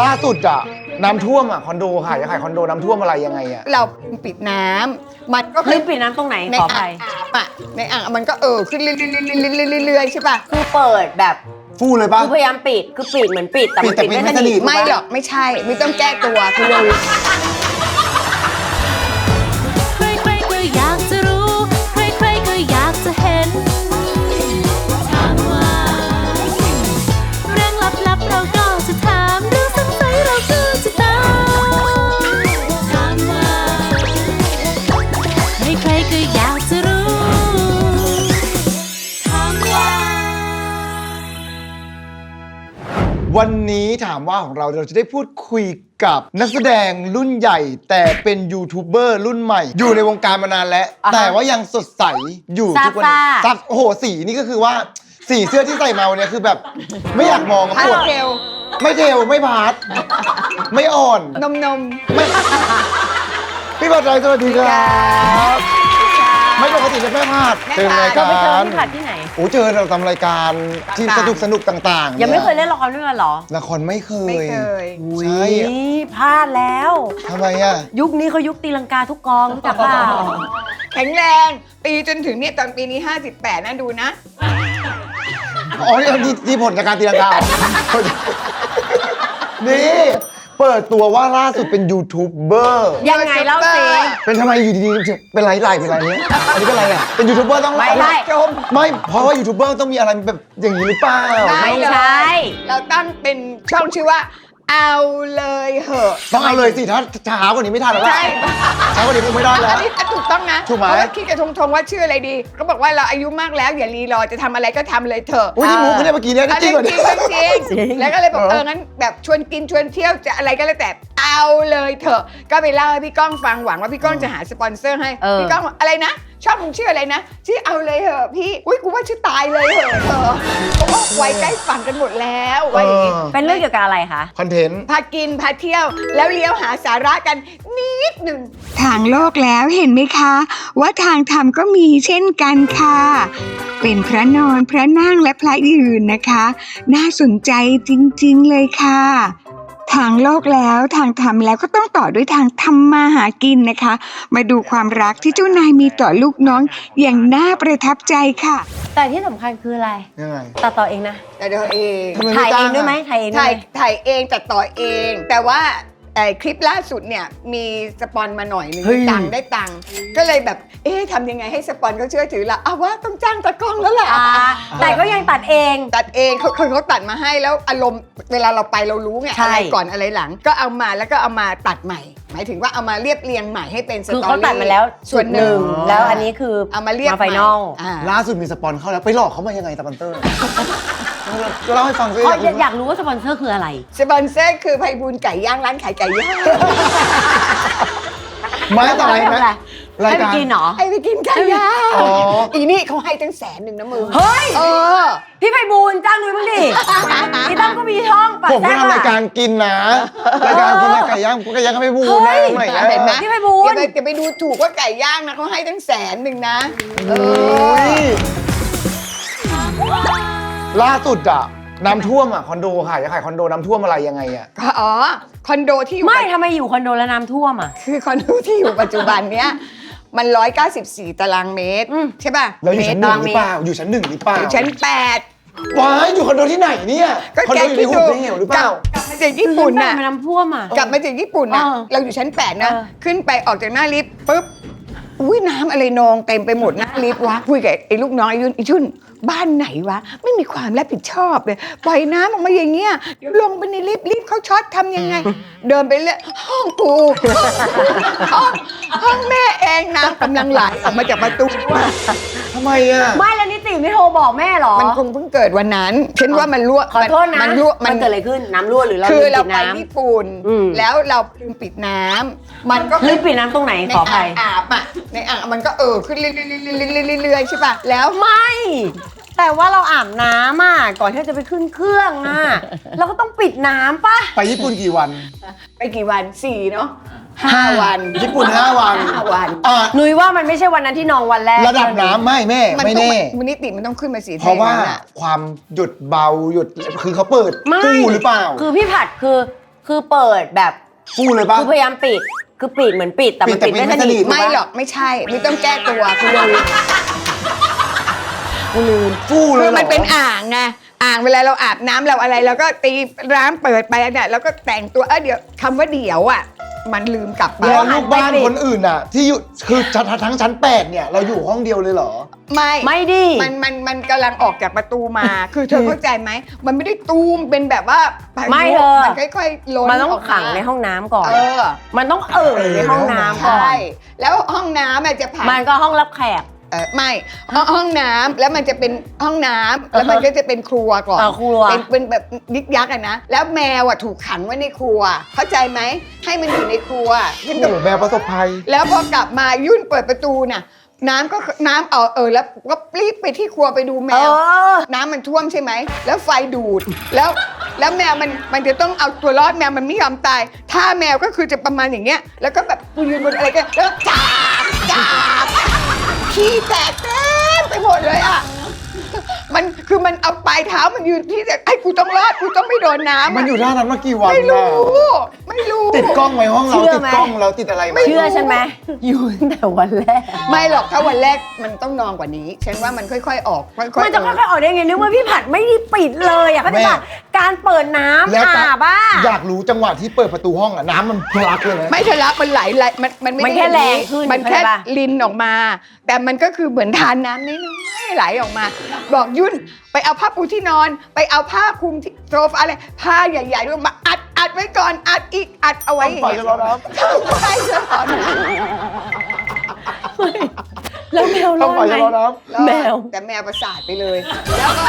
ล่าสุดอะน้ำท่วมอะคอนโดค่ะจะขายคอนโดน้ำท่วมอะไรยังไงอะเราปิดน้ำมันก็เฮ้ยปิดน้ำตรงไหนในขออ่าไปงอาบอะในอ่างมันก็เออขึ้นเรื่อยๆๆๆๆๆๆใช่ป่ะ คือเปิดแบบฟู่เลยปะ คือพยายามปิดคือปิดเหมือนปิดแต่มันปิดแต่ปิดไม่ปิดไม่สนิทสนิทไม่หรอกไม่ใช่ไม่ต้องแก้ตัวคือ วันนี้ถามว่าของเราเราจะได้พูดคุยกับนักแสดงรุ่นใหญ่ แต่เป็นยูทูบเบอร์รุ่นใหม่ อยู่ในวงการมานานแล้ว อ่าฮะแต่ว่ายังสดใสอยู่ทุกวันนี้ซาบซ่า ซับโอ้โหสีนี่ก็คือว่าสีเสื้อที่ใส่มาวันนี้คือแบบ ไม่อยากมองอะพาปวดเทลไม่เทลไม่พาร์ทไม่อ่อน นมนมพี่บัตรใจสวัสดีครับ ไม่ปกติจะไม่พลาดแม่เจอพารายเราไปเจอการพี่ผัดที่ไหน โอ้เจอเราทำรายการที่สต่างๆนุกสนุกต่างๆยังไม่เคยนี่เล่นละครด้วยกันเหรอละครไม่เคไม่ยเคย ใช่อุ๊ยพลาดแล้ว ทำไมอะยุคนี้เขายุคตีลังกาทุกกองรู้จักเปล่าแข็งแรง ปีจนถึงเนี่ยตอนปีนี้ 58นะดูนะ อ๋อนี่ที่ที่ผลจากการตีลังกา นี่ เปิดตัวว่าล่าสุดเป็นยูทูบเบอร์ยังไงเล่าสิ เป็นทำไมอยู่ดีๆถึงเป็นไรไหลเป็นไรเนี้ยอันนี้เป็นไรอะเป็นยูทูบเบอร์ต้องไม่ใช่จมไม่เพราะว่ายูทูบเบอร์ต้องมีอะไรแบบอย่างนี้หรือเปล่าได้ไม่เลยใช่ เราตั้งเป็นช่องชื่อว่า เอาเลยเหอะต้องเอาเลยสิถ้าช้ากว่านี้ไม่ทันแล้วใช่ช้ากว่านี้คงไม่ได้แล้ว อันนี้ถูกต้องนะถูกไหม เพราะว่าคิดกับทงทงว่าชื่ออะไรดี ก็บอกว่าเราอายุมากแล้วอย่ารีรอจะทำอะไรก็ทำเลยเถอะอุ้ยนี่มุกเนี่ยเมื่อกี้เนี่ยอันจรินี้งเหรอจเนี่ริยงจริงแล้วก็เลยบอกเอองั้นแบบชวนกินชวนเที่ยวจะอะไรก็แล้วแต่เอาเลยเถอะ ก็ไปเล่าให้พี่ก้องฟังหวังว่าพี่ก้องจะหาสปอนเซอร์ให้เออ พี่ก้องบอกอะไรนะ ชอบมึงชื่ออะไรนะชื่อเอาเลยเหอะพี่อุ้ยกูว่าชื่อตายเลยเหอะเธอเพราะว่าวัยใกล้ฝั่งกันหมดแล้วว่าอย่างนี้เออเป็นเรื่องเกี่ยวกับอะไรคะ คอนเทนต์ พากินพาเที่ยวแล้วเลี้ยวหาสาระกันนิดหนึ่ง ทางโลกแล้วเห็นไหมคะ ว่าทางธรรมก็มีเช่นกันค่ะ เป็นพระนอนพระนั่งและพระยืนนะคะ น่าสนใจจริงๆเลยค่ะ ทางโลกแล้วทางธรรมแล้วก็ต้องต่อด้วยทางทำมาหากินนะคะ มาดูความรักที่เจ้านายมีต่อลูกน้องอย่างน่าประทับใจค่ะ แต่ที่สำคัญคืออะไร ยังไง ตัดต่อเองนะ แต่เดี๋ยวเองทำไมถ่ายไม่เอจ้างงด้วยไหมอะถ่ายเองด้วถ่ายยไหม ถ่ายเองแต่ต่อเอง แต่ว่า ไอ้คลิปล่าสุดเนี่ยมีสปอนมาหน่อยหนึงเฮ้ยได้ตังค์ได้ตังค์ก็เลยแบบ เอ๊ะทำยังไงให้สปอนเขาเชื่อถือละอ้าวว่าต้องจ้างตากล้องแล้วล่ะ อ่าแต่ก็ยังตัดเอง ตัดเองเขาเขาเขาตัดมาให้แล้วอารมณ์เวลาเราไปเรารู้ไงใช่ อะไรก่อนอะไรหลัง ก็เอามาแล้วก็เอามาตัดใหม่หมายถึงว่าเอามาเรียบเรียงใหม่ให้เป็นสคือตอเขารี่ตัดมาแล้วส่วนหนึ่ง อ๋อ แล้วอันนี้คือเอามาเรียบไฟนอลใหม่อ่า ล่าสุดมีสปอนเข้าแล้ว ไปหลอกเขามายังไงสปอนเซอร์ ก็เล่าให้ฟังซิเพราะอยากรู้อยากรู้ว่าสปอนเซอร์คืออะไร สปอนเซอร์คือไพบูลย์ไก่ย่างร้านขายไก่ย่าง ไม่ต่ออะไรไหม รายให้ไปการ กินเหรอให้ไปกินไก่ย่างอ๋อ อีนี่เขาให้ตั้งแสนหนึ่งนะมึงเฮ้ย เออ พี่ไพบูลย์จ้างนุ้ยบ้างดิพี่ตั้มก็มีช่องปัดผมก็แซ่บทำรายอะการกินนะรายการกินนะไก่ย่างไก่ย่างเขาไม่พูดนะเฮ้ยไหนเห็นไหม พี่ไพบูลย์อย่าไปอย่าไปดูถูกว่าไก่ย่างนะเขาให้ตั้งแสนหนึ่งนะเอโอ้อยล่าสุดอะน้ำท่วมอะคอนโดค่ะจะขายคอนโดน้ำท่วมอะไรยังไงอะ ก็อ๋อ คอนโดที่อยู่ไม่ทำไมอยู่คอนโดแล้วน้ำท่วมอะ คือคอนโดที่อยู่ปัจจุบันเนี้ย มัน 194 ตารางเมตรอืมใช่ป่ะเราอยู่ชั้นหเมนึ่ตงรหรือเปล่าอยู่ชั้นหนึ่งหรือเปล่าอยู่ชั้นแปดว้ายอยู่คอนโดที่ไหนเนี่ยก็คอนแกโดอยู่ในคิดหุดูบในเหวหรือเปล่า กลับมาจากญี่ปุ่นน่ะคือน้ำท่วมอะ กลับมาจากญี่ปุ่นน่ะเออเราอยู่ชั้น 8 นะ เออ ขึ้นไปออกจากหน้าลิฟต์ปุ๊บ อุ้ยน้ำอะไรนองเต็มไปหมดหน้าลิฟต์วะคุยกับไอ้ลูกน้องไอ้ยุ่นไอ้ชุ่น บ้านไหนวะ ไม่มีความรับผิดชอบเลย ปล่อยน้ำออกมาอย่างเงี้ยเดี๋ยวลงไปในลิฟต์ลิฟต์เขาช็อตทำยังไง เดินไปเรื่อยห้องกูห้องห้องแม่เองน้ำกำลังไหลออกมาจากประตูว่ะทำไมอะไม่แล้วนิติไม่โทรบอกแม่เหรอ มันคงเพิ่งเกิดวันนั้นฉันว่ามันรั่วขอโทษนะมันรั่วมันเกิดอะไรขึ้นน้ำรั่วหรือเราคือลืมเราปิดไปน้ำ ญี่ปุ่นอืม แล้วเราลืมปิดน้ำมันก็ ลืมปิดน้ำตรงไหนในขออภัอ่ายงอาบอะในอ่างมันก็เออขึ้นเรื่อยๆๆๆๆๆใช่ป่ะแล้วไม่ แต่ว่าเราอาบน้ำอะก่อนที่จะไปขึ้นเครื่องอะ เราก็ต้องปิดน้ำป่ะ ไปญี่ปุ่นกี่วัน ไปกี่วันสี่เนาะห้าวันญี่ปุ่นห้าวันห้าวันอะ นุ้ยว่ามันไม่ใช่วันนั้นที่นองวันแรกระดับน้ำไม่แม่มันไม่ต้องแน่ มันนิติมันต้องขึ้นมาสีแดงเพราะว่านั่นน่ะความหยุดเบาหยุดคือเขาเปิดไม่ตู้หรือเปล่าคือพี่ผัดคือคือเปิดแบบฟูเลยปะ คือพยายามปิด คือปิดเหมือนปิดแต่มันปิปิดดแต่ไม่ไม่สนิสนิท ทไม่หรอกไม่ใช่ ไม่ต้องแก้ตัวคุณลืม กูลืมฟูเลคืยอเหรอมันเป็นอ่างไงอ่างเวลาเราอาบน้ำเราอะไรเราก็ตีร้านเปิดไปเนี่ยแล้วก็แต่งตัวเออเดี๋ยวคำว่าเดี๋ยวอะ มันลืมกลับไปแล้วลูกบ้านคนอื่นอะ ที่อยู่คือชั้นทั้งชั้นแปดเนี่ย เราอยู่ห้องเดียวเลยเหรอ ไม่ ไม่ดิ มันมันมันกำลังออกจากประตูมา คือเธอเข้าใจไหม มันไม่ได้ตูมเป็นแบบว่าพายุไม่เธอ มันค่อยๆล้นมันต้องกาขังในห้องน้ำก่อน เออมันต้องเอ่ยในห้องน้ำก่อใช่น แล้วห้องน้ำอะจะผ่านมันก็ห้องรับแขก เออไม่ห้องห้องน้ำแล้วมันจะเป็นห้องน้ำแล้วมันก็จะเป็นครัวก่อนอ่าครัว เป็นเป็นแบบยิกยักษ์อะนะแล้วแมวอะถูกขังไว้ในครัว เข้าใจไหมให้มันอยู่ในครัวโอ้โหแมวประสบภัย แล้วพอกลับมายุ่นเปิดประตูน่ะ น้ำก็น้ำเอาเออแล้วก็รีบไปที่ครัวไปดูแมเอว อ น้ำมันท่วมใช่ไหม แล้วไฟดูด แล้วแล้วแมวมันมันจะต้องเอาตัวรอดแมวมันไม่ยอมตาย ถ้าแมวก็คือจะประมาณอย่างเงี้ย แล้วก็แบบกูยืนบนอะไรกันแล้วจ้าบจ้าบ ขี้แตกเต็มไปหมดเลยอะ มันคือมันเอาปลายเท้ามันยืนที่แต่ไอ้กูต้องรอดกูต้องไม่โดนน้ำมันอยู่ท่านั้นมากี่วันไม่น่ะรู้ ไม่รู้ ติดกล้องไว้ห้องเราเชื่อติดไหม กล้องเราติดอะไรไหม เชื่อฉันไหมอยู่ตั้งแต่วันแรก ไม่หรอกถ้าวันแรกมันต้องนอนกว่านี้ฉันว่ามันค่อย ๆ ออกค่อยๆมันจะค่อยๆออกได้ไงนึกว่าพี่ผัดไม่ได้ปิดเลยอะเขาใจปะการเปิดน้ำแล้วอาบอะ อยากรู้จังหวะที่เปิดประตูห้องอะน้ำมันพลักเลยไหมไม่ทะลักมันไหลไหลมันมันไม่มันได้แค่อย่าแรงขึ้นมันแค่เข้าใจปะ ลินออกมา แต่มันก็คือเหมือนทานน้ำน้อยๆไหลออกมา บอกยุ่น ไปเอาผ้าปูที่นอน ไปเอาผ้าคลุมที่โซฟาอะไรผ้าใหญ่ๆด้วยมาอัดอัดไว้ก่อนอัดอีกอัดเอาไว้ต้องปล่อยจะรอน้ำใช่จะรอน้แล้วแมวต้รองอปล่อยดไหม จะรอน้ำแมว แต่แมวประสาทไปเลย แล้วก็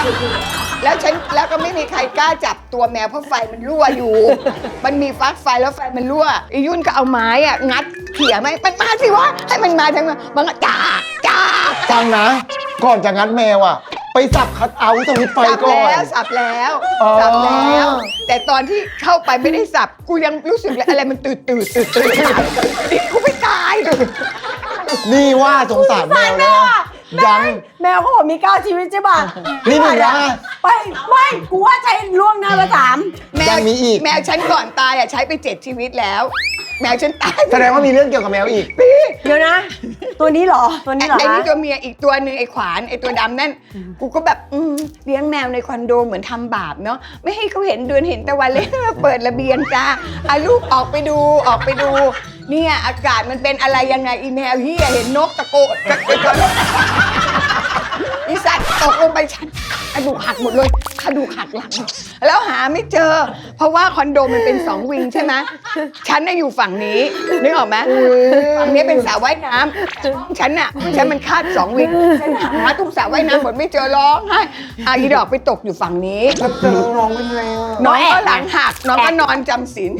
แล้วฉันแล้วก็ไม่มีใครกล้าจับตัวแมวเพราะไฟมันรั่วอยู่ มันมีฟักไฟแล้วไฟมันรั่วไอ้ยุ่นก็เอาไม้อะงัดเขี่ยไหมมันมาสิวะให้มันมาทั้งมันมันก็จ้าจ้าำฟังนะ ก่อนจะงัดแมวอะไป สับคัดเอาท์สวิตช์ไฟสับก่อน แล้วสับแล้วอ๋อ สับแล้ว แต่ตอนที่เข้าไปไม่ได้สับกูยังรู้สึกเลยอะไรมันตื่นตื่นตื่นตื่นนี่กูไม่ตายนี่ว่าสงสารแมวนะยัง แมวเขาบอกมีเก้าชีวิตใช่ป่ะนี่หนึ่งนะไปไม่กูว่าใจล่วงหน้าละสาม แมวยังมีอีก แมวฉันก่อนตายอะใช้ไปเจ็ดชีวิตแล้ว แมวฉันตายแสดงว่ามีเรื่องเกี่ยวกับแมวอีก เดี๋ยวนะ ตัวนี้เหรอ ตัวนี้เหรอไอ้คะนี่ตัวเมียอีกตัวหนึ่งไอ้ขวานไอ้ตัวดำนั่น กูก็แบบอืมเลี้ยงแมวในคอนโดเหมือนทำบาปเนาะไม่ให้เขาเห็นเดือนเห็นตะวันเลย เปิดระเบียงจ้าอาลูกออกไปดูออกไปดู เนี่ยอากาศมันเป็นอะไรยังไงอีแมวเฮียเห็นนกตะโกนตะโกนอีสั ตว์ตกลงไปฉันกระดูกหักหมดเลยกระดูกหักหลัง แล้วหาไม่เจอ เพราะว่าคอนโดมันเป็นสองวิงใช่ไหมฉันน่ะอยู่ฝั่งนี้นึกออกไหมฝั่งนี้เป็นสระว่ายน้ำฉันน่ะฉันมันคาดสองวิงฉันหาทุกสระว่ายน้ำหมดไม่เจอร้องไห้อาอีดอกไปตกอยู่ฝั่งนี้ แล้วเจอน้องเป็นไงอะน้องก็หลังหักน้องก็นอนจำศีล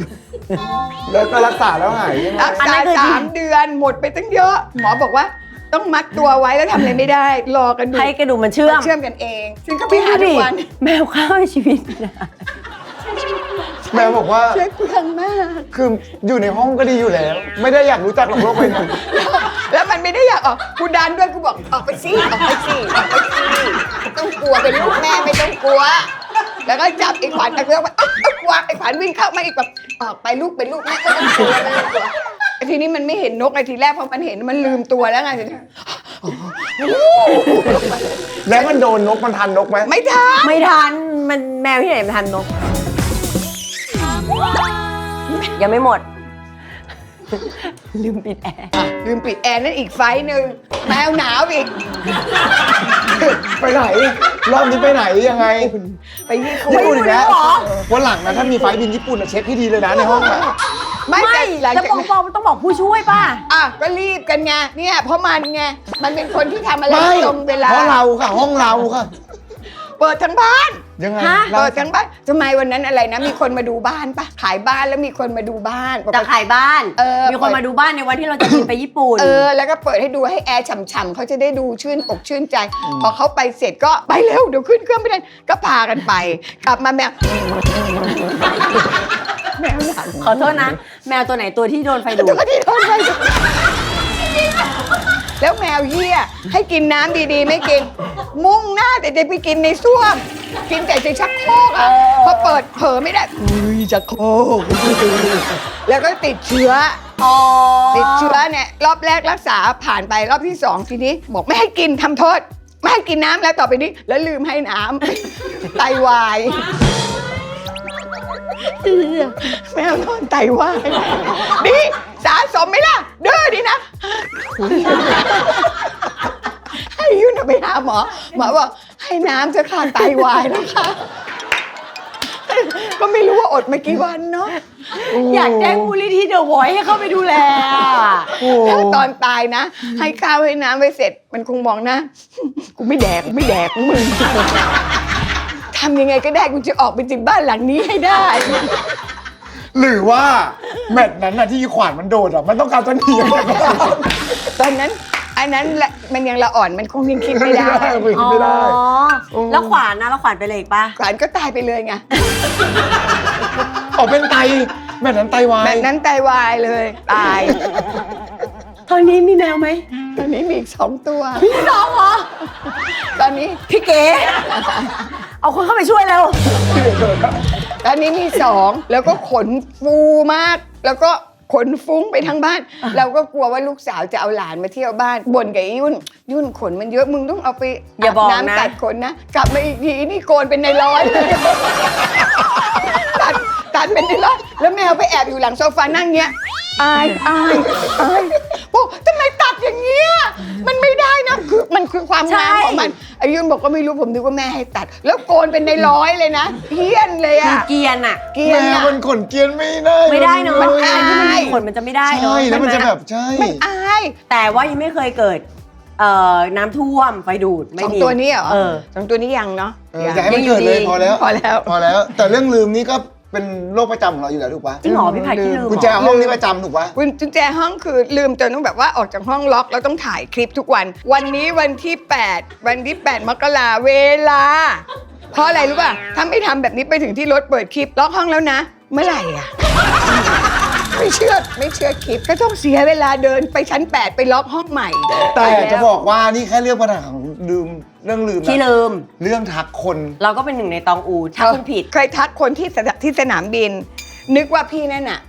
แล้วก็รักษาแล้วหายยังไง รักษาสามเดือนหมดไปตั้งเยอะ หมอบอกว่า ต้องมัดตัวไว้แล้วทำอะไรไม่ได้ รอกันดูให้กระดูกมันเชื่อมเชื่อมกันเองซึ่งก็ไปหาทุกวันแมวข้าวชีวิตนะแมวบอกว่าเชื่อเปลืองมาก คืออยู่ในห้องก็ดีอยู่แล้ว ไม่ได้อยากรู้จักหรอกโลกใบนี้แล้วมันไม่ได้อยากออกกูดันด้วยกูบอกออกไปสิออกไปสิออกไปสิไม่ต้องกลัวเป็นลูกแม่ไม่ต้องกลัว แล้วก็จับไอ้ขวัญตะเกียบว่าเอ๊ะเอ๊ะกลัวไอ้ขวัญวิ่งเข้ามาอีกแบบออกไปลูกเป็นลูกแม่ก็ต้องกลัวไม่ต้องกลัวไอ้ ทีนี้มันไม่เห็นนกไอ้ทีแรกพอมันเห็นมันลืมตัวแล้วไงทีนี้แล้วมันโดนนกมันทันนกไหมไม่ทันไม่ทันมันแมวที่ไหนมันทันนก ยังไม่หมด ลืมปิดแอร์อะลืมปิดแอร์นั่นอีกไฟหนึ่งแมวหนาวอีก ไปไหน รอบนี้ไปไหนยังไงไปยี่ญี่ปุ่นอีกแล้วเหรอวันหลังนะถ้ามีไฟล์บินญี่ปุ่นอะเช็คให้ดีเลยนะในห้องอะ ไม่ไม่แต่หลังจะจากบอกนั้นบอกต้องบอกผู้ช่วยป่ะ อะก็รีบกันไงเนี่ยเพราะมันไงมันเป็นคนที่ทำอะไรไม่ตรงเวลาเพราะเราค่ะ ห้องเราค่ะ เปิดทั้งบ้าน ยังไงฮะ เรา เปิดทั้งบ้านทำไมวันนั้นอะไรนะ มีคนมาดูบ้านปะขายบ้านแล้วมีคนมาดูบ้านปกจะติ ขายบ้าน เออ มีคนมาดูบ้านในวันที่เราจะบินไปญี่ปุ่น เออแล้วก็เปิดให้ดูให้แอร์ฉ่ำๆเขาจะได้ดูชื่นอกชื่นใจ พอเขาไปเสร็จก็ไปเร็วเดี๋ยวขึ้นเครื่องไม่ได้ก็พากันไป กลับมาแมว แมวหลังขอโทษนะ แมวตัวไหนตัวที่โดนไฟดูแล้ดวก็ที่โดนไปแล้วแมวเหี้ยให้กินน้ำดีๆ ไม่กิน มุ่งหน้าแต่จะไปกินในส้วม กินแต่ในชักโครกอะพอเปิดเผลอไม่ได้อุ้ยชักโครกแล้วก็ติดเชื้อ อ๋อติดเชื้อเนี่ยรอบแรกรักษาผ่านไปรอบที่สองทีนี้ บอกไม่ให้กินทำโทษ ไม่ให้กินน้ำแล้วต่อไปนี้ แล้วลืมให้น้ำ ไตวาย เหี้ยแมวนอนไตวายดีสะสมไหมล่ะเด้อดีนะ ให้ยุ่นเอาไปหาหมอ หมอบอกให้น้ำจะขาดไตวายนะคะ ก็ไม่รู้ว่าอดมากี่วันเนาะ อยากแจ้งมูลนิธิเดอะไวให้เข้าไปดูแลอะแล้วตอนตายนะ ให้ข้าวให้น้ำไปเสร็จ มันคงมองนะ กูไม่แดกกูไม่แดกกูมึง ทำยังไงก็ได้กูจะออกไปจากบ้านหลังนี้ให้ได้ หรือว่าแมตช์นั้นน่ะที่ขวานมันโดดอะมันต้องการจะหนีออกจากบ้านตอนนั้นอันนั้นแหละมันยังละอ่อนมันคงยังคิดไม่ได้ไม่ได้ไม่ได้ อ๋อ แล้วขวานนะแล้วขวานไปเลยอีกปะขวานก็ตายไปเลยไงออกเป็นไตแมตช์นั้นไตวาย แบบนั้นไตวายเลย ตาย ตอนนี้มีแมวไหมตอนนี้มีอีกสองตัวพี่น้องเหรอ ตอนนี้พี่เก๋ เอาคนเข้าไปช่วยแล้วตอนนี้มีสองแล้วก็ขนฟูมาก แล้วก็ขนฟุ้งไปทั้งบ้าน เราก็กลัวว่าลูกสาวจะเอาหลานมาเที่ยวบ้านบ่นกับไอ้ยุ่น ยุ่นขนมันเยอะมึงต้องเอาไปอย่าบอกนะ น้ำตัดขนนะ กลับมาอีกทีนี่โกนเป็นในร้อยเลย ตัดตัดเป็นในร้อยแล้วแมวไปแอบอยู่หลังโซฟานั่งเงี้ยอายอายอายโอ้ทำไมตัดอย่างเงี้ยมันไม่ได้นะคือมันคือความงามของมันไอ้ยุ่นบอกก็ไม่รู้ผมนึกว่าแม่ให้ตัด แล้วโกนเป็นในร้อยเลยนะเพี้ยนเลยคืออะเกรียนอะเกลียแมนวอะมันขนเกรียนไม่ได้ไม่ได้เนอะมันอะไรที่มันอายมีขนมันจะไม่ได้เนอะใช่แล้วมันจะใช่ไหแบบใช่ มันอายแต่ว่ายังไม่เคยเกิดเอ่อน้ำท่วมไฟดูดไม่สองมีตัวนี้เหรอเออ สองตัวนี้ยังเนาะเอออย่าให้มันเกิดเลยยังอยู่ดีพอแล้ว พอแล้ว พอแล้ว แต่เรื่องลืมนี่ก็ เป็นโรคประจำของเราอยู่แล้วถูกปะจริงเหรอพี่ผัดที่ลืมกุญเหแจรอห้องนี่ประจำถูกปะคุณจุญแจห้องคือลืมจนต้องแบบว่าออกจากห้องล็อกแล้วต้องถ่ายคลิปทุกวัน วันนี้วันที่ 8 วันที่ 8 มกราเวลา เพราะอะไรรู้ป่ะถ้าไม่ทำแบบนี้ไปถึงที่รถเปิดคลิปล็อกห้องแล้วนะ เมื่อไหร่อะ ไม่เชื่อไม่เชื่อคลิปก็ต้องเสียเวลาเดินไปชั้น 8 ไปล็อกห้องใหม่แต่ไปแล้วจะบอกว่านี่แค่เรื่องปัญหาของลืมเรื่องลืมที่นะลืม เรื่องทักคนเราก็เป็นหนึ่งในตองอูถ้าคุณผิด เคยทักคนที่สนที่สนามบิน นึกว่าพี่นั่นน่ะ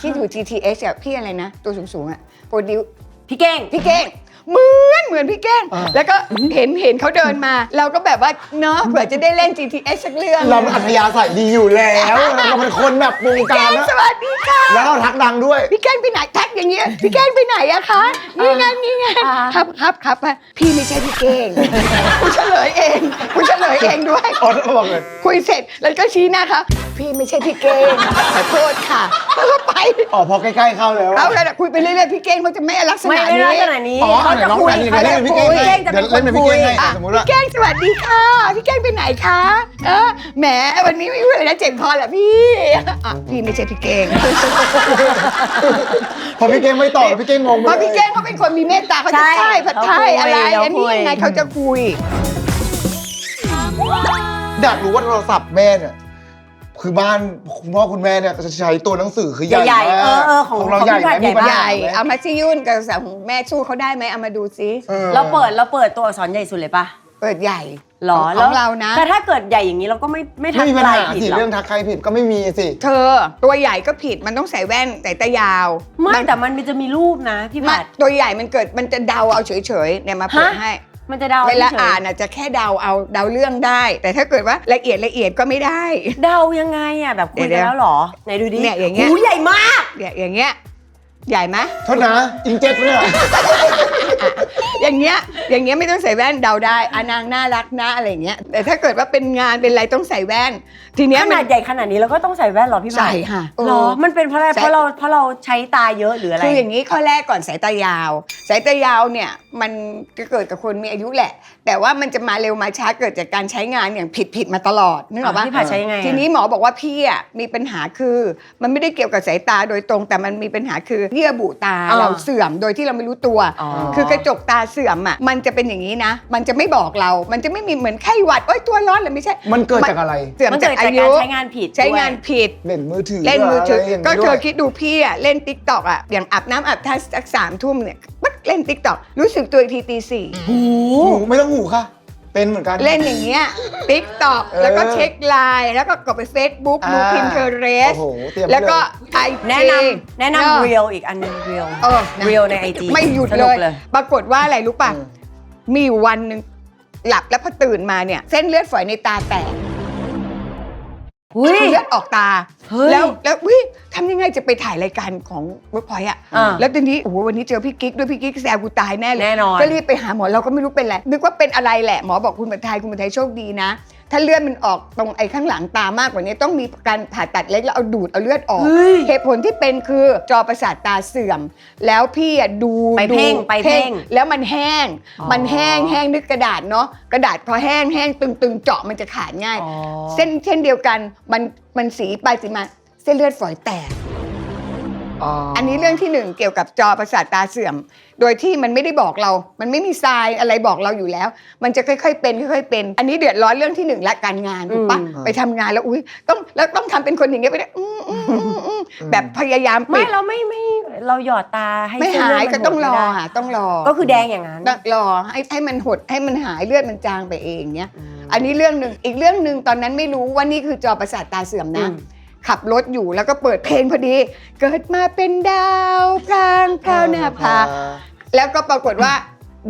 ที่อยู่ GTS อะพี่อะไรนะ ตัวสูงๆอะโปรดิวพี่เก้งพี่เก้ง เหมือนเหมือนพี่เก้งอ่า แล้วก็เห็นเห็นเขาเดินมา เราก็แบบว่าเนาะเผื่อจะได้เล่น GTS สักเรื่องเรามันอัธยาศัยดีอยู่แล้ว เราเป็นคนแบบวงพี่กาเก้รงนะสวัสดีค่ะ แล้วเราทักดังด้วย พี่เก้งไปไหนทักอย่างเงี้ยพี่เก้งไปไหนอะคะนี่ไงนี่ไงอ่า ครับครับครับพี่ไม่ใช่พี่เก้งกูเฉลยเองกูเฉลยเองด้วย อ๋อบอกเลย คุยเสร็จแล้วก็ชี้หน้าครับพี่ไม่ใช่พี่เก้งขอโทษค่ะแล้วก็ไปอ๋อพอใกล้ๆเข้าแล้วเอาแล้วคุยไปเรื่อยๆพี่เก้งเขาจะไม่ลักษไม่ณะไม่นี้ได้ขนาดนี้อ๋อเขาจะไหนลองคุยไหนไหนเล่นเป็นพี่เก้งพี่ให้เก้งจะเป็นเดี๋ยวเล่นเป็นพี่คุเก้ยงให้อะสมมุติว่าพี่เก้งสวัสดีค่ะ พี่เก้งไปไหนคะ เออแหมวันนี้ไม่พูดเลยนะเจ็บคอเหรอพี่อะพี่ไม่ใช่พี่เก้งพอพี่เก้งไม่ตอบพี่เก้งงงไปเพราะลยพี่เก้งเขาเป็นคนมีเมตตาเขาจะใช่ใช่ผัดไทยเขาคุยอะไรเขาอันนี้คุยยังไงเขาจะคุยอยากรู้ว่าโทรศัพท์แม่เนี่ย คือบ้านคุณพ่อคุณแม่เนี่ยจะใช้ตัวหนังสือคือใหญ่ใหญ่ๆมากเออเออของเราของใหญ่พี่ผัดไหมมีปัญใหญ่หาใหญ่ไหม เอามาซิยุ่นกับสาวของแม่สู้เขาได้ไหมเอามาดูซิออเราเปิดเราเปิดตัวอักษรใหญ่สุดเลยปะเปิดใหญ่ หรอขแล้อวงเรานะ แต่ถ้าเกิดใหญ่อย่างนี้เราก็ไม่ไม่ทัไม่กมีปัญลายหาผิดสิหรอเรื่องทักใครผิดก็ไม่มีสิ เธอตัวใหญ่ก็ผิดมันต้องใส่แว่นใส่ตายาวไม่แต่มันจะมีรูปนะพี่มาผัดตัวใหญ่มันเกิดมันจะเดาเอาเฉยๆเนี่ยมาเปิดฮะ ให้ มันจะเดาเวลาฉยๆอ่านอะจะแค่เดาเอาเดาเรื่องได้ แต่ถ้าเกิดว่าละเอียดละเอียดก็ไม่ได้ เดายังไงอะแบบคุยเดี๋กัยนวแล้วเหรอไหนดูดิเนี่ยอย่างเงี้ยหูใหญ่มากเนี่ยอย่างเงี้ย ใหญ่ไหมโทษนะอิงเจ็ตเนี่ย อย่างเงี้ยอย่างเงี้ยไม่ต้องใส่แว่นเดาได้อานางน่ารักนะอะไรอย่างเงี้ยแต่ถ้าเกิดว่าเป็นงานเป็นอะไรต้องใส่แว่น ทีเนี้ยขมันาดใหญ่ขนาดนี้เราก็ต้องใส่แว่นเหรอพี่ผัดใส่ค่ะเหรอ มันเป็นเพราะอะไรใส่ เพราะเราเพราะเราใช้ตาเยอะหรืออะไร คืออย่างนี้ข้อแรกก่อนสายตายาว สายตายาวเนี่ยมันก็เกิดกับคนมีอายุแหละ แต่ว่ามันจะมาเร็วมาช้าเกิดจากการใช้งานอย่างผิดผิดๆมาตลอดนึกออกปะพี่ผัดใช้ยังไงอะทีนี้หมอบอกว่าพี่อะมีปัญหาคือ มันไม่ได้เกี่ยวกับสายตาโดยตรง แต่มันมีปัญหาคือเยื่อบุตาอ่าเราเสื่อมโดยที่เราไม่รู้ตัวอ๋อคือกระจกตาเสื่อมอะมันจะเป็นอย่างนี้นะ มันจะไม่บอกเรา มันจะไม่มีเหมือนไข้หวัดโอ้ยตัวร้อนหรือไม่ใช่ มันเกิดจากอะไร เสื่อมมันจาเกิกดอาจากยุการใช้งานผิดใช้งานด้วยผิด เล่นมือถือเล่นมือถือะไรย่างก็นี้เธด้อวยคิดดูพี่อะเล่นติ๊กตอกอะอย่างอาบน้ำอาบท่าสักสามทุ่มเนี่ยปั๊กเล่นติ๊กตอกรู้สึกตัวอีกทีตีสี่หูหูไม่ต้องหูค่ะ เป็นเหมือนกัน เล่นอย่างเงี้ยติ๊กต็อกเออแล้วก็เช็คไลน์แล้วก็กดไป Facebook ดูอ่า พิมเทเรสโอ้โหเตรียมไว้แล้วก็เลยไอ แนะนำแนะนำเรียลอีกอันหนึงเรียลเออนะ เรียลในไอจีไม่หยุดสเลนุกยเลยปรากฏว่าอะไรรู้ป่ะ อืม มีอยู่วันหนึ่งหลับแล้วพอตื่นมาเนี่ย เส้นเลือดฝอยในตาแตกหุ้ยคือ เลือดออกตาเฮ้ยแล้วแล้ววิทำยังไงจะไปถ่ายรายการของเวิร์กพอยต์อะอ่าแล้วทีนี้โอ้โหวันนี้เจอพี่กิ๊กด้วยพี่กิ๊กแซวกูตายแน่เลยแน่นอนก็รีบไปหาหมอเราก็ไม่รู้เป็นอะไรนึกว่าเป็นอะไรแหละหมอบอกคุณบัทไทยคุณบัทไทยโชคดีนะ ถ้าเลือดมันออกตรงไอ้ข้างหลังตามากกว่านี้ต้องมีการผ่าตัดเล็กแล้วเอาดูดเอาเลือดออกเฮ้ยเหตุผลที่เป็นคือจอประสาทตาเสื่อม แล้วพี่อะดูไปเพ่งดูไปเพ่งแล้วมันแห้ง อ๋อมันแห้งแห้งนึกกระดาษเนาะกระดาษพอแห้งแห้งตึงตึงเจาะมันจะขาดง่าย อ๋อ เส้นเช่นเดียวกันมันมันสีไปสีมาเส้นเลือดฝอยแตก อันนี้เรื่องที่หนึ่งเกี่ยวกับจอประสาทตาเสื่อม โดยที่มันไม่ได้บอกเรา มันไม่มีทรายอะไรบอกเราอยู่แล้ว มันจะค่อยๆเป็นค่อยๆเป็น อันนี้เดือดร้อนเรื่องที่หนึ่งและการงานถูกปะอืมไปทำงานแล้วอุ้ยต้องแล้วต้องทำเป็นคนอย่างเงี้ยไปได้อืมอืมอืมอืมแบบพยายามไม่ปิดเราไม่ไม่เราหยอดตาให้ไม่เส้นหาเลืยดก็มันต้องรอหดไม่ได้ค่ะต้องรอ ก็คือแดงอย่างนั้นต้องรอให้ให้มันหดให้มันหายเลือดมันจางไปเองเนี้ย อันนี้เรื่องหนึ่งอีกเรื่องหนึ่งตอนนั้นไม่รู้ว่านี่คือจอประสาทตาเสื่อมนะ อืม ขับรถอยู่แล้วก็เปิดเพลงพอดี เกิดมาเป็นดาวพรางพราวหน้าผาแล้วก็ปรากฏว่า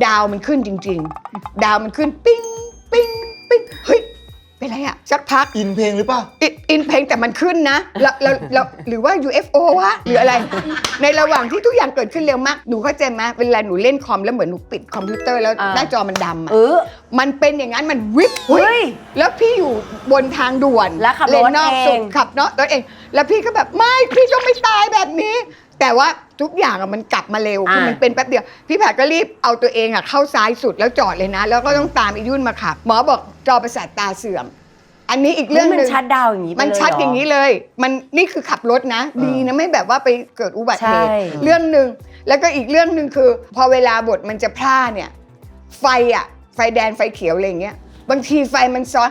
ดาวมันขึ้นจริง ๆ ดาวมันขึ้นปิ้งปิ้งปิ้งเฮ้ย เป็นไรอะสักพักอินเพลงหรือเปล่า อินอินเพลงแต่มันขึ้นนะแล้วแล้วแล้วหรือว่า UFO วะหรืออะไร ในระหว่างที่ทุกอย่างเกิดขึ้นเร็วมาก หนูเข้าใจไหมเวลาหนูเล่นคอมแล้วเหมือนหนูปิดคอมพิวเตอร์แล้วอ่า หน้าจอมันดำอะเออ มันเป็นอย่างนั้นมันวิบเฮ้ยแล้วพี่อยู่บนทางด่วนแล้วขับรถเลนนอกสุดเอง ขับเนาะรถเอง แล้วพี่ก็แบบไม่พี่ต้องไม่ตายแบบนี้ แต่ว่าทุกอย่างอะมันกลับมาเร็วคือมันเป็นแป๊บเดียว พี่แผดก็รีบเอาตัวเองอะเข้าซ้ายสุดแล้วจอดเลยนะ แล้วก็ต้องตามไอ้ยุ่นมาขับ หมอบอกจอประสาทตาเสื่อม อันนี้อีกเรื่องนี่หมันนึ่งชัดดาวน์อย่างนี้ไปมันเลยชัดเหรอย่างนี้ เลย มันนี่คือขับรถนะเออดีนะไม่แบบว่าไปเกิดอุบัติเหตุใช่ เรื่องหนึ่งแล้วก็อีกเรื่องหนึ่งคือ พอเวลาบทมันจะพล่าเนี่ย ไฟอะไฟแดงไฟเขียวอะไรอย่างเงี้ยบางทีไฟมันซ้อน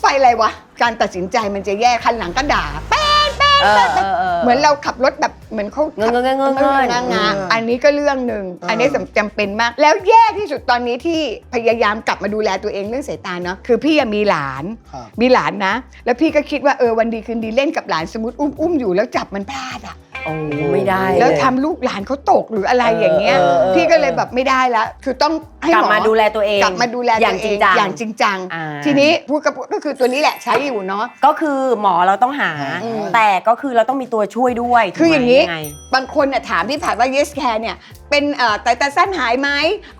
ไฟอะไรวะ การตัดสินใจมันจะแย่คันหลังก็ด่าแป๊ด แป๊ดเออแป๊ดเออเออ เหมือนเราขับรถแบบเหมือนเขาเงินเงินเงินเงินเงินงางาอันนี้ก็เรื่องหนึ่งอันนี้จำเป็นมาก แล้วแย่ที่สุดตอนนี้ที่พยายามกลับมาดูแลตัวเองเรื่องสายตาเนาะคือพี่อะมีหลาน ครับ มีหลานนะ แล้วพี่ก็คิดว่าเออวันดีคืนดีเล่นกับหลานสมมติอุ้มอุ้มอยู่แล้วจับมันพลาดอะ โอ้ไม่ได้แล้วเยทำลูกหลานเขาตกหรืออะไรอย่างเงี้ย เออเออพี่ก็เลยแบบไม่ได้ละคือต้องให้กลับหมอมาดูแลตัวเองกลับมาดูแลอย่างตัวจเอริงงจัง อย่างจริงจัง อ่า ทีนี้พูดกับก็คือตัวนี้แหละใช้อยู่เนาะ ก็คือหมอเราต้องหา อืมแต่ก็คือเราต้องมีตัวช่วยด้วยคืออย่างนี้ นี้ บางคนน่ะถามพี่ผัดว่า yes care เนี่ย เป็นเอ่อไตตาสั้นหายไหม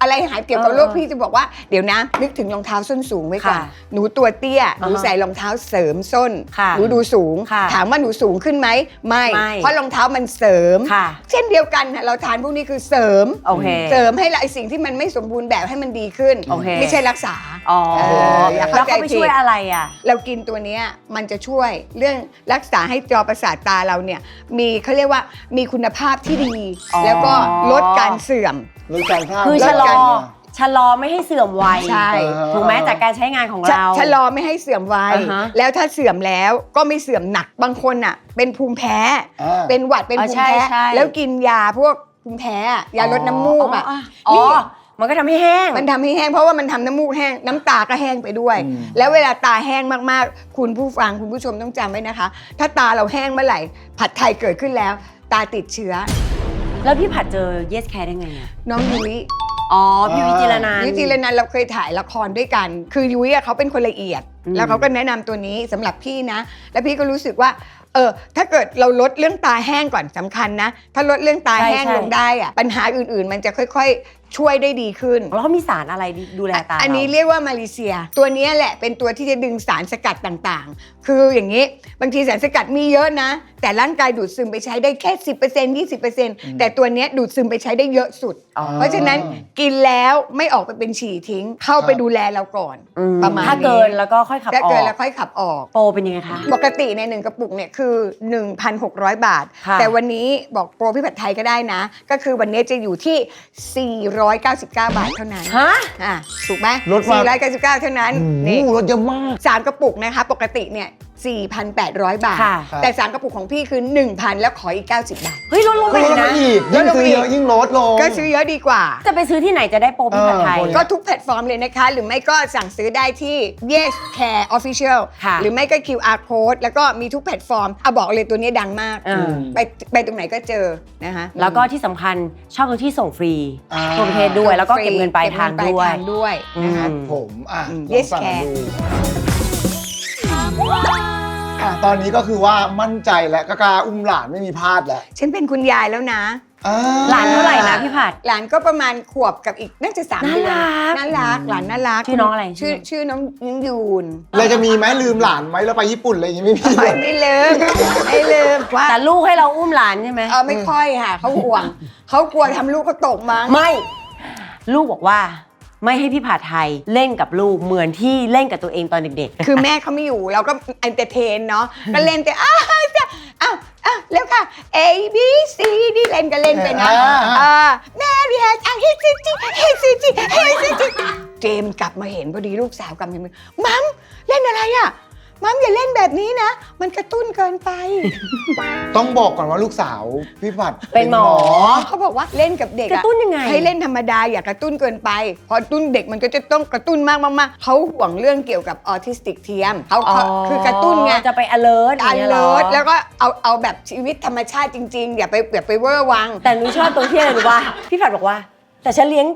อะไรหายเกี่ยวกับเออโรคพี่จะบอกว่าเดี๋ยวนะ นึกถึงรองเท้าส้นสูงไว้ก่อนค่ะหนูตัวเตี้ยหนูอ่าฮะใส่รองเท้าเสริมส้นค่ะหนูดูสูง ค่ะถามว่าหนูสูงขึ้นไหมไม่ ไม่ เพราะรองเท้ามันเสริม ค่ะ เช่นเดียวกันน่ะเราทานพวกนี้คือเสริม โอเค เสริมให้ละไอสิ่งที่มันไม่สมบูรณ์แบบให้มันดีขึ้น โอเค ไม่ใช่รักษา อ๋อเอออย่าแล้วเข้าใจเขาไปผิช่วยดอะไรอะ เรากินตัวเนี้ยมันจะช่วยเรื่องรักษาให้จอประสาทตาเราเนี่ยมีเขาเรียกว่ามีคุณภาพที่ดี อ๋อ แล้วก็ลดการเสื่อมลดการพลาดคือลชะดลอการชะลอไม่ให้เสื่อมวัยใช่ ถูกไหมจากการใช้งานของชะเรา ชะลอไม่ให้เสื่อมวัยอ่าฮะ แล้วถ้าเสื่อมแล้วก็ไม่เสื่อมหนักบางคนอะ เป็นภูมิแพ้อ่าเป็นหวัดเป็นอ๋อภูมิใช่แพ้ ใช่ แล้วกินยาพวกภูมิแพ้อะยาลดน้ำมูกอะ อ๋อนี่ มันก็ทำให้แห้ง มันทำให้แห้งเพราะว่ามันทำน้ำมูกแห้งน้ำตาก็แห้งไปด้วย อืม แล้วเวลาตาแห้งมากๆ คุณผู้ฟังคุณผู้ชมต้องจำไว้นะคะ ถ้าตาเราแห้งเมื่อไหร่ ผัดไทยเกิดขึ้นแล้ว ตาติดเชื้อ แล้วพี่ผัดเจอ yes care ได้ไงอะน้องยุ้ยอ๋อ พี่วิจิรนันท์ ยุ้ยจีรนันท์เราเคยถ่ายละครด้วยกัน คือยุ้ยอะเขาเป็นคนละเอียด อืม แล้วเขาก็แนะนำตัวนี้สำหรับพี่นะ แล้วพี่ก็รู้สึกว่าเออถ้าเกิดเราลดเรื่องตาแห้งก่อนสำคัญนะ ถ้าลดเรื่องตาแห้งลงได้อะปัญหาอื่นๆ มันจะค่อยๆ ช่วยได้ดีขึ้น แล้วเขามีสารอะไรดูแลตาอันนี้เราเรียกว่ามาเลเซีย ตัวเนี้ยแหละเป็นตัวที่จะดึงสารสกัดต่างๆ คืออย่างนี้ บางทีสารสกัดมีเยอะนะ แต่ร่างกายดูดซึมไปใช้ได้แค่ 10% 20%แต่ตัวเนี้ยดูดซึมไปใช้ได้เยอะสุดอ๋อเพราะฉะนั้นกินแล้วไม่ออกไปเป็นฉี่ทิ้ง เข้าไปดูแลเราก่อนอืมประมาณถ้านี้เกินแล้วก็ค่อยขับถ้าออเกินกแล้วค่อยขับออกโปรเป็นยังไงคะปกติในหนึ่งกระปุกเนี่ยคือ 1,600 บาทค่ะแต่วันนี้บอกโปรพี่ผัดไทยก็ได้นะ ก็คือวันนี้จะอยู่ที่499 บาทเท่านั้นฮะ อะถูกไหมลดมา 499 เท่านั้นโอ้นี่โหลดเยอะมาก สามกระปุกนะคะ ปกติเนี่ย 4,800 บาท ค่ะ แต่สามกระปุกของพี่คือ 1,000 แล้วขออีก 90 บาท เฮ้ยลดลงไปก็ลอีดกมานะ อีกยิ่งซื้อเยอะยิ่งลดลง ก็ซื้อเยอะดีกว่า จะไปซื้อที่ไหนจะได้โปรพี่ผัดไทย เออ ก็ทุกแพลตฟอร์มเลยนะคะ หรือไม่ก็สั่งซื้อได้ที่ Yes Care Official ค่ะ หรือไม่ก็ QR Code แล้วก็มีทุกแพลตฟอร์มเอาบอกเลยตัวนี้ดังมาก อ่า ไปไปตรงไหนก็เจอนะคะ แล้วก็ที่สำคัญชอบตรงที่ส่งฟรีอ่า ทั่วประเทศด้วยแล้วก็เก็บเงินปลายทางเก็บเงินปด้วลายทางด้วยนะคะ อืม ผมอะอืมลอง Yes สั่ง Care ดู อะตอนนี้ก็คือว่ามั่นใจและก็กล้าอุ้มหลานไม่มีพลาดแล้วฉันเป็นคุณยายแล้วนะ อ่หลานเท่าไหร่นะพี่ผัด หลานก็ประมาณขวบกับอีกน่าจะสามน่าเดือนรักน่ารักหลานน่ารักชื่อน้องอะไรชื่อชื่อน้องยิงยูนเราจะมีไหมลืมหลานไหมแล้วไปญี่ปุ่นอะไรอย่างงี้ไม่มีไม่ไม่ลืมไม่ลืมว่าแต่ลูกให้เราอุ้มหลานใช่ไหมเออไม่ค่อยค่ะเขาห่วงเขากลัวทำลูกเขาตกมั้งไม่ ลูกบอกว่า ไม่ให้พี่ผัดไทยเล่นกับลูกเหมือนที่เล่นกับตัวเองตอนเด็กๆคือแม่เขาไม่อยู่เราก็เอนเตอร์เทนเนาะก็เล่นแต่อ้าวจ้ะอ้าวอ้าวแล้วค่ะ A B C D เล่นก็เล่นไปนะอ่าอ่าแม่เรียนอะเฮซิจิเฮซิจิเฮซิจิเจมส์กลับมาเห็นพอดีลูกสาวกลับมาเห็นมัมเล่นอะไรอะ มัมอย่าเล่นแบบนี้นะ มันกระตุ้นเกินไป ต้องบอกก่อนว่าลูกสาวพี่ผัดเป็นหมอ เขาบอกว่าเล่นกับเด็กกระตุ้นยังไง ให้เล่นธรรมดาอย่ากระตุ้นเกินไป พอตุ้นเด็กมันก็จะต้องกระตุ้นมากมากๆเขาห่วงเรื่องเกี่ยวกับออทิสติกเทียมเขาเขาคือกระตุ้นไง จะไป alert อันย่างงี้ยหเลิอศแล้วก็เอาเอาแบบชีวิตธรรมชาติจริงๆ อย่าไปอย่าไปเวอร์วัง แต่หนูชอบตรงที่อะไรรู้ป่ะพี่ผัดบอกว่า แต่ฉันเลี้ยง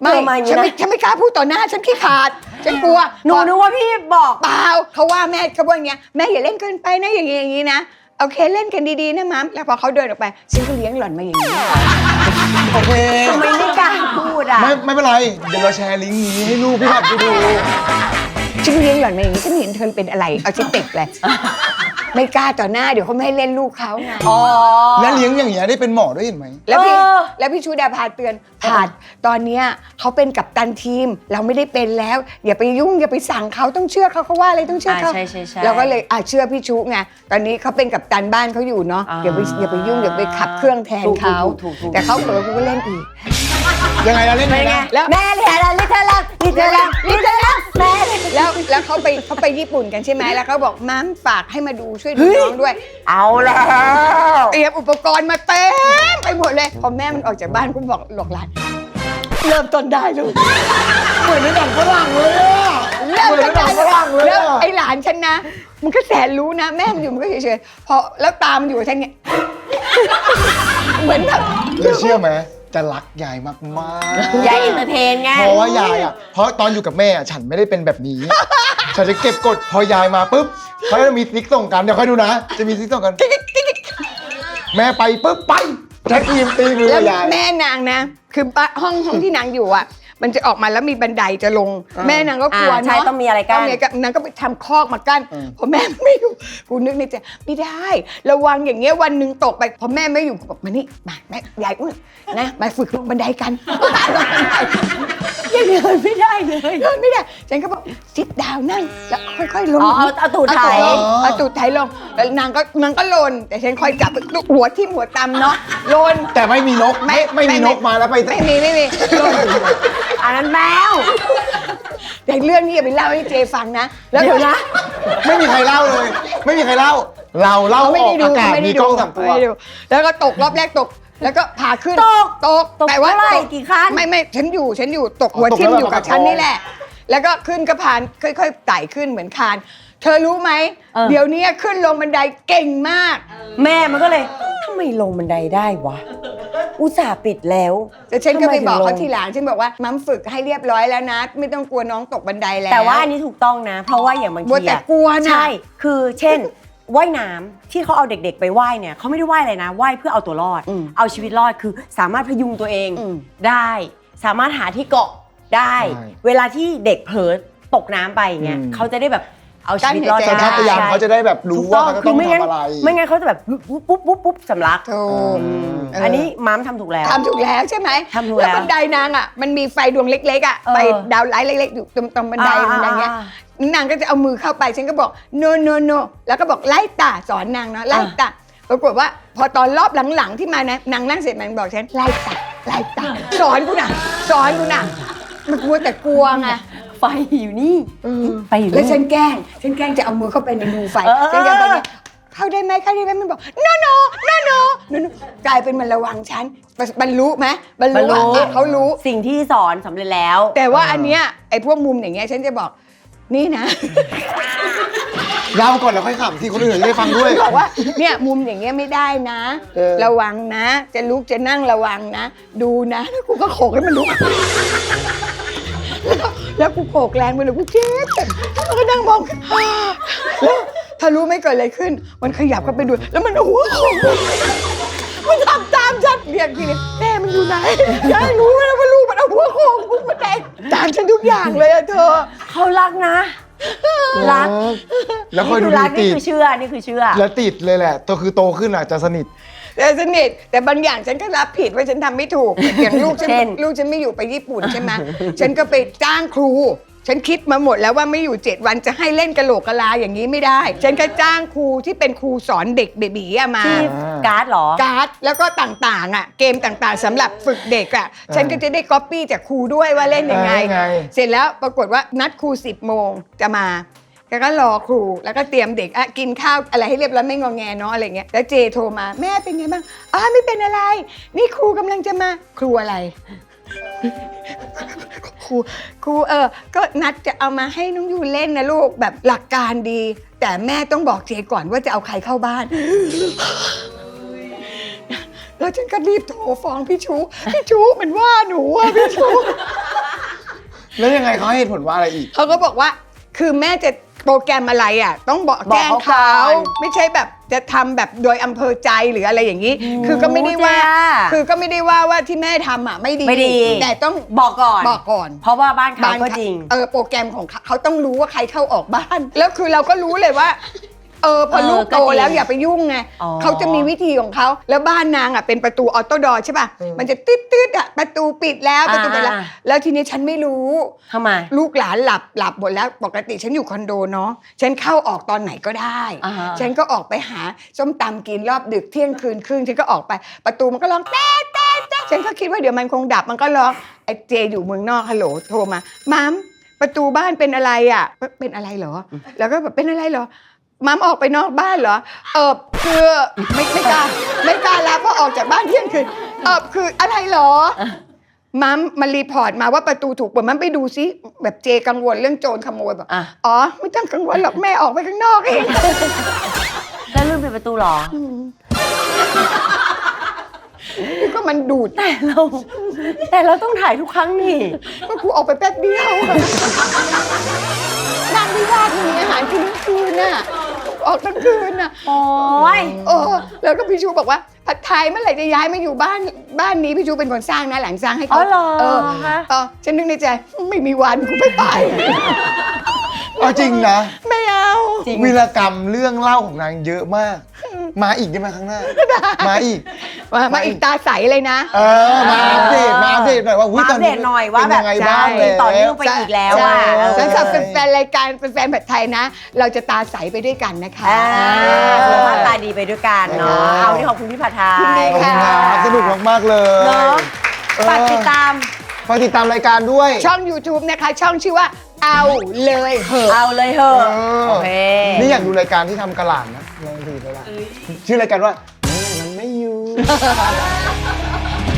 ไม่เธอมาอย่างฉันี้นไม่นะ ฉันไม่กล้าพูดต่อหน้า ฉันขี้ขาด ฉันกลัวหนูนึกว่าพี่บอก เปล่าเขาว่าแม่เขาว่าอย่างเงี้ยแม่อย่าเล่นเกินไปนะอย่างงี้อย่างงี้นะโอเคเล่นกันดีๆนะมัมแล้วพอเขาเดินออกไปฉันก็เลี้ยงหล่อนมาอย่างนี้โอเค ทำไมไม่กล้าพูดอะ ไม่ไม่เป็นไร เดี๋ยวเราแชร์ลิงก์นี้ให้ลูกพี่ผัดไปดู ฉันเลี้ยงหล่อนมาอย่างนี้ฉันเห็นเธอเป็นอะไรเอาฉันติดเลย ไม่กล้าต่อหน้าเดี๋ยวเขาไม่ให้เล่นลูกเขาไงอ๋อ และเลี้ยงอย่างเงี้ยได้เป็นหมอด้วยเห็นไหม แล้วพี่เออ แล้วพี่ชูดาพาเตือนผาดตอนเนี้ยเขาเป็นกัปตันทีม เราไม่ได้เป็นแล้ว อย่าไปยุ่งอย่าไปสั่งเขาต้องเชื่อเขาเขาว่าอะไรต้องเชื่อเขาอ่าใช่ใช่ใช่เราก็เลยอะเชื่อพี่ชูไงตอนนี้เขาเป็นกัปตันบ้านเขาอยู่เนาะอ่าอย่าไปอย่าไปยุ่งอย่าไปขับเครื่องแทนเขาถูกถูกถูกถูก แต่เขาเผลอกูก็เล่นอีกยังไงนะเล่นเป็นไงนะแล้ว แม่เรียนอะไรลิเทอร์ลัลิเทอร์ลัลิเทอร์ลัแม่เรียน แล้วแล้วเขาไปเขาไปญี่ปุ่นกันใช่ไหมแล้วเขาบอกม้ามฝากให้มาดูช่วยดูน้องด้วย เอาแล้ว เตรียมอุปกรณ์มาเต็มไปหมดเลยพอแม่มันออกจากบ้านกูบอกหลอกหลานเริ่มต้นได้ลูกเหมือนในหนังฝรั่งเลยอะเริ่มเหมือนต้ในนหนัได้งฝรั่งเลยแล้วอะไอ้หลานฉันนะ มันก็แสนรู้นะ แม่มันอยู่มันก็เฉยๆพอแล้วตามอยู่ฉันเนี่ยเหมือนแบบเลยเชื่อไหม จะรักยายมากยายเอนเตอร์เทนไงๆเพราะว่ายายอะ เพราะตอนอยู่กับแม่อะฉันไม่ได้เป็นแบบนี้ ฉันจะเก็บกดพอยายมาปุ๊บเขาจะมีซิกส่งกัน เดี๋ยวค่อยดูนะ จะมีซิกส่งกัน แม่ไปปุ๊บไปแท็กทีมตีมือแล้วยาย แม่นางนะ คือบ้านห้องห้องที่นางอยู่อะ มันจะออกมาแล้วมีบันไดจะลงอ่าแม่นางก็กลัวอ่าใช่เนาะต้องมีอะไรกั้นต้งมีนางก็ไปทำคอกมากั้นอืมพอแม่ไม่อยู่กูนึกในใจไม่ได้ ระวังอย่างเงี้ยวันหนึ่งตกไปพอแม่ไม่อยู่กูบอกมานี่มาแม่ยายอุ้ยนะมาฝึกลงบันไดกัน ยังเดินไม่ได้เลยเดินไม่ได้ ฉันก็บอกซิดดาวนั่งแล้วค่อยๆลง อ๋อเอาเอาตูดไถลงเอาตูดไถลงแล้วนางก็นางก็ลน แต่ฉันคอยจับหัวที่มหัวตำเนาะลน แต่ไม่มีนกไม่ไม่มีนกมาแล้วไป ไม่มีไม่มีลนอันนั้นแมวแต่เรื่องนี้อย่าไปเล่าให้เจฟังนะ แล้วเดี๋ยวนะ ไม่มีใครเล่าเลย ไม่มีใครเล่า เราเล่าเขาไม่ออได้กดูอากาศไม่มีได้กล้ดูองสามตัว ไม่ได้ดูแล้วก็ตกรอบแรกตก แล้วก็พาขึ้นตกตกตกแต่ว่าเท่าไหร่ตกกี่ขั้นไม่ไม่ฉันอยู่ฉันอยู่ตกหัวตกทิ่มแล้วอยู่กับแบบฉันประคองนี่แหละ แล้วก็ขึ้นกระพานค่อยๆไต่ขึ้นเหมือนคาน เธอรู้ไหม เออ เดี๋ยวนี้ขึ้นลงบันไดเก่งมาก แม่มันก็เลยทำไมลงบันไดได้วะ อุตส่าห์ปิดแล้ว แต่ฉันก็ไปบอกเขาทำมถึงลงทีหลังฉันบอกว่ามัมฝึกให้เรียบร้อยแล้วนะ ไม่ต้องกลัวน้องตกบันไดแล้ว แต่ว่าอันนี้ถูกต้องนะ เพราะว่าอย่างบางมัวทีแต่อะกลัวนะ ใช่ คือเช่น ว่ายน้ำที่เขาเอาเด็กๆ ไปว่ายเนี่ยเขาไม่ได้ว่ายอะไรนะว่ายเพื่อเอาตัวรอด อืมเอาชีวิตรอดคือสามารถพยุงตัวเองอืม ได้ สามารถหาที่เกาะได้ ใช่เวลาที่เด็กเผลอตกน้ำไปเงี้ยอืม เขาจะได้แบบ เอาชีวิตรอดกั้สัญได้ชาตญาณเขาจะได้แบบรู้ถูกว่าต้องเขาจะคืต้องไม่งั้นทำอะไร ไม่งั้นเขาจะแบบปุ๊บปุ๊บปุ๊บปุ๊บสำลักถูกอืมเอออัอันนี้ม้ามทำถูกแล้วทำถูกแล้วใช่ไหมทำถูกแล้วบันไดนางอะมันมีไฟดวงเล็กๆอะเออไฟดาวไลท์เล็กๆอยู่ตรงตรงบันไดอ่าบันไดเงี้ยอ่านางก็จะเอามือเข้าไปฉันก็บอก no no no แล้วก็บอกไล่ตาสอนนางเนาะไล่ตาปรากฏว่าพอตอนรอบหลังๆที่มานะนางนั่งเสร็จมันบอกฉันไล่ตาไล่ตาสอนกูนะสอนกูนะมันกลัวแต่กลัวไงไฟไฟอยู่นี่ไฟอยู่แล้วนี่ฉันแกล้ง ฉันแกล้งจะเอามือเข้าไปในรูไฟเออฉันจะไปเนี่ยเข้าได้ไหมเข้าได้ไหมมันบอก no no no no no no กลายเป็นมันระวังฉันบรรลุไหมบรรบรรลุลุว่าอะเขารู้ สิ่งที่สอนสำเร็จแล้ว แต่ว่าอันเนี้ยไอ้พวกมุมอย่างเงี้ยฉันจะบอกนี่นะเล่าก่อนแล้วค่อยขำที่คนอื่นได้ฟังด้วย บอกว่าเนี่ยมุมอย่างเงี้ยไม่ได้นะ เออ ระวังนะ จะลุกจะนั่งระวังนะ ดูนะแล้วกูก็โขกให้มันลุกแล้วก็ แล้วกูโขกแรงไปเลยกูเจ็บแล้วก็นั่งมองแล้วถ้ารู้ไหม่เกิดอะไรขึ้น มันขยับเข้าไปดู แล้วมันหัวโขกมันทำตามฉันเรียกทีนี้แม่มันอยู่ไหนยายรู้แล้วว่าลูกมันเอาหัวโขกกูมันแดงตามฉันทุกอย่างเลยอะเธอ เขารักนะ รัก แล้วค่อยดูนี่ดีรักตินี่ดคือเชื่อ นี่คือเชื่อ แล้วติดเลยแหละตัวคือโตขึ้นอาจจะสนิท แต่สนิทแต่บางอย่างฉันก็รับผิดว่าฉันทำไม่ถูกอย่างลูกฉันเช่น ลูกฉันไม่อยู่ไปญี่ปุ่นใช่ไหมฉันก็ไปจ้างครู ฉันคิดมาหมดแล้วว่าไม่อยู่เจ็ดวันจะให้เล่นกะโหลกกะลาอย่างนี้ไม่ได้ ฉันก็จ้างครูที่เป็นครูสอนเด็กเบบีอะมา ที่การ์ดเหรอ การ์ดแล้วก็ต่างๆอะเกมต่างๆสำหรับฝึกเด็กอะฉันก็จะได้ก๊อปปี้จากครูด้วยว่าเล่นยังไง เออไง เสร็จแล้วปรากฏว่านัดครู 10 โมงจะมา แกก็รอครูแล้วก็เตรียมเด็กอะกินข้าวอะไรให้เรียบร้อยไม่งอแงเนาะอะไรเงี้ยแล้วเจโทรมาแม่เป็นไงบ้างอ๋อไม่เป็นอะไร นี่ครูกำลังจะมาครูอะไรครูครูเออ ก็นัดจะเอามาให้น้องยูเล่นนะลูกแบบหลักการดี แต่แม่ต้องบอกเจก่อนว่าจะเอาใครเข้าบ้านแล้วฉันก็รีบโทรฟ้องพี่ชูพี่ชูมันว่าหนูอะพี่ชูแล้วยังไงเขาให้เหตุผลว่าอะไรอีกเขาก็บอกว่า คือแม่จะ โปรแกรมอะไรอะ ต้องบอกบอกแจ้งเขาเขาก่อนไม่ใช่แบบจะทำแบบโดยอำเภอใจหรืออะไรอย่างนี้อืมคือก็ไม่ได้ว่า จ้าคือก็ไม่ได้ว่าว่าที่แม่ทำอะไม่ดี ไม่ดี แต่ต้องบอกก่อน บอกก่อน เพราะว่าบ้านเขาก็เขาจริง เออโปรแกรมของเขาเขาต้องรู้ว่าใครเข้าออกบ้าน แล้วคือเราก็รู้เลยว่า เออพอเออลูกก็โตจริงแล้วอย่าไปยุ่งไงอ๋อเขาจะมีวิธีของเขาแล้วบ้านนางอะเป็นประตูออโต้ดอร์ใช่ป่ะ อืมมันจะตืดตืดๆอะประตูปิดแล้วประตูปิดแล้วอ่า แล้วทีนี้ฉันไม่รู้ ทำไม ลูกหลานหลับหลับหมดแล้วปกติฉันอยู่คอนโดเนาะฉันเข้าออกตอนไหนก็ได้ อ่าฮะ ฉันก็ออกไปหาส้มตำกินรอบดึกเที่ยงคืนครึ่งฉันก็ออกไป ประตูมันก็ร้องแต๊ะแต๊ะแต๊ะฉันก็คิดว่าเดี๋ยวมันคงดับมันก็ร้องไอ้เจอยู่เมืองนอกฮัลโหลโทรมามัมประตูบ้านเป็นอะไรอะเป็นอะไรเหรอ แล้วก็แบบเป็นอะไรเหรอ มัมออกไปนอกบ้านเหรอ เออคือไม่ไม่กล้าไม่กล้ารับว่าออกจากบ้านเที่ยงคืนเออคืออะไรเหรอ มัมมารีพอร์ตมาว่าประตูถูกเปิดมัมไปดูซิแบบเจกังวลเรื่องโจรขโมยแบบอะ อ๋อ ไม่ต้องกังวลหรอกแม่ออกไปข้างนอกเองแล้วลืมปิดประตูเหรอ ก็มันดูดแต่เรา แต่เราต้องถ่ายทุกครั้งนี่ ก็กูออกไปแป๊บเดียวนางไม่ว่ามีอาหารกินทั้งคืนน่ะ ออกทั้งคืนน่ะโอ้ยเออแล้วก็พี่ชูบอกว่าผัดไทยเมื่อไหร่จะย้ายมาอยู่บ้านบ้านนี้พี่ชูเป็นคนสร้างนะหลังสร้างให้อ๋เขาอเหรอเออคะ เออฉันนึกในใจไม่มีวันกูไม่ไป เอาจริงนะ ไม่เอาจริง วีรกรรมเรื่องเล่าของนางเยอะมาก มาอีกได้ไหมครั้งหน้า มาอีก มามาอีกตาใสเลยนะ เออ มาอัปเดตมาอัปเดตหน่อยว่ามาอัปเดตหน่อยว่าเป็นยังไงแบบบ้างใช่แล้ว ต่อเนื่องไป อีกแล้วใช่อะสำหรับแฟนๆรายการแฟนๆผัดไทยนะ เราจะตาใสไปด้วยกันนะคะ อ่าสุขภาพตาดีไปด้วยกันเนาะ เออเอาที่ขอบคุณพี่ผัดไทยยินดี ขอบคุณค่ะครับสนุกมาก ๆ เลยเนาะเออฝากติดตาม ฝากติดตามรายการด้วย ช่อง YouTube นะคะ ช่องชื่อว่า เอาเลยเหอะเอาเลยเหอะเออโอเค นี่อยากดูรายการที่ทำกระหล่ำนะลองดูกระหล่ำชื่อรายการว่าแม่มันไม่อยู่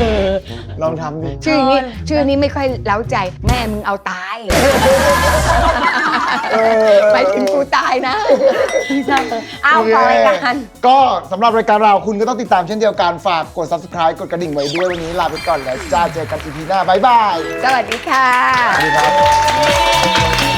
เออลองทำดิ ชื่อนี้ชื่อนี้ไม่ค่อยเล้าใจแม่มึงเอาตาย เออไปถึงกูตายนะเอาขอรายการก็สำหรับรายการเราคุณก็ต้องติดตามเช่นเดียวกัน ฝากกด subscribe กดกระดิ่งไว้ด้วยวันนี้ลาไปก่อนแล้วจ้าเจอกันอีพีหน้า บ๊ายบาย สวัสดีค่ะ สวัสดีครับ